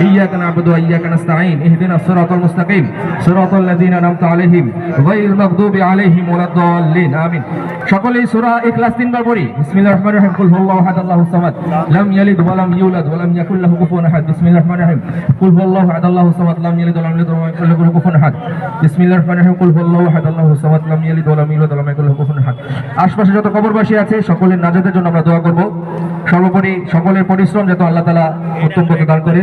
إياك نعبد وإياك نستعين اهدنا الصراط المستقيم صراط الذين أنعمت عليهم غير المغضوب عليهم ولا الضالين آمين সকলেই সূরা ইখলাস তিনবার পড়ি বিসমিল্লাহির রহমানির রহিম কুল হুয়াল্লাহু আহাদ আল্লাহুস সামাদ লাম ইয়ালিদ ওয়া লাম ইউলাদ ওয়া লাম ইয়াকুল লাহু কুফুয়ান আহাদ বিসমিল্লাহির রহমানির রহিম কুল হুয়াল্লাহু আহাদ আল্লাহুস সামাদ লাম ইয়ালিদ ওয়া লাম ইউলাদ ওয়া লাম ইয়াকুল লাহু কুফুয়ান আহাদ বিসমিল্লাহির রহমানির রহিম কুল হুয়াল্লাহু আহাদ আল্লাহুস সামাদ লাম ইয়ালিদ ওয়া লাম ইউলাদ ওয়া লাম ইয়াকুল লাহু কুফুয়ান আহাদ আশপাশে যত কবরবাসী আছে সকলের নাজাতের জন্য আমরা দোয়া করব সর্বোপরি সকলের পরিশ্রম যাতে আল্লাহ তাআলা উত্তম পথে দান করেন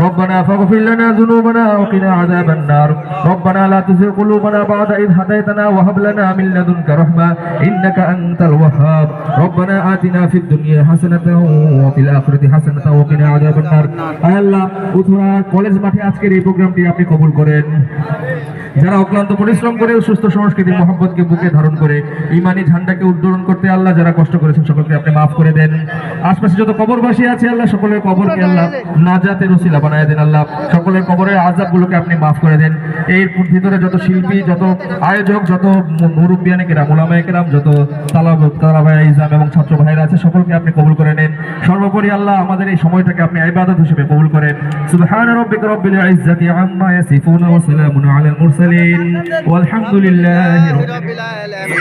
ربنا فاغفر لنا ذنوبنا وقنا عذاب النار ربنا لا تزغ قلوبنا بعد إذ هديتنا وهب لنا من لدنك رحمة إنك أنت الوهاب ربنا آتنا في الدنيا حسنة وفي الآخرة حسنة وقنا عذاب النار আয় আল্লাহ উথুরা কলেজ মাঠে আজকের এই প্রোগ্রামটি আপনি কবুল করেন যারা অক্লান্ত পরিশ্রম করে সুস্থ সংস্কৃতি মোহাম্মদকে বুকে ধারণ করে ইমানি ঝান্ডাকে উদ্দোলন করতে আল্লাহ যারা কষ্ট করেছেন সকলকে আপনি মাফ করে দেন আশপাশে যত কবরবাসী আছে আল্লাহ সকলের কবরকে আল্লাহ নাজাতের উসিলা বানায় দেন আল্লাহ। সকলের কবরের আজাবগুলোকে আপনি মাফ করে দেন। এর ভিতরে যত শিল্পী, যত আয়োজক, যত মুরব্বিয়ানে কেরাম ওলামায় কেরাম, যত তালাব তালাবায় ইসলাম এবং ছাত্র ভাইরা আছে, সকলকে আপনি কবুল করে নেন। সর্বোপরি আল্লাহ আমাদের এই সময়টাকে আপনি আইবাদত হিসেবে কবুল করেন। সুবহান রাব্বিক রাব্বিল ইজ্জাতি আম্মা ইয়াসিফুন ওয়া সালামুন আলাল মুরসালিন। ওয়াল হামদুলিল্লাহি রাব্বিল আলামিন।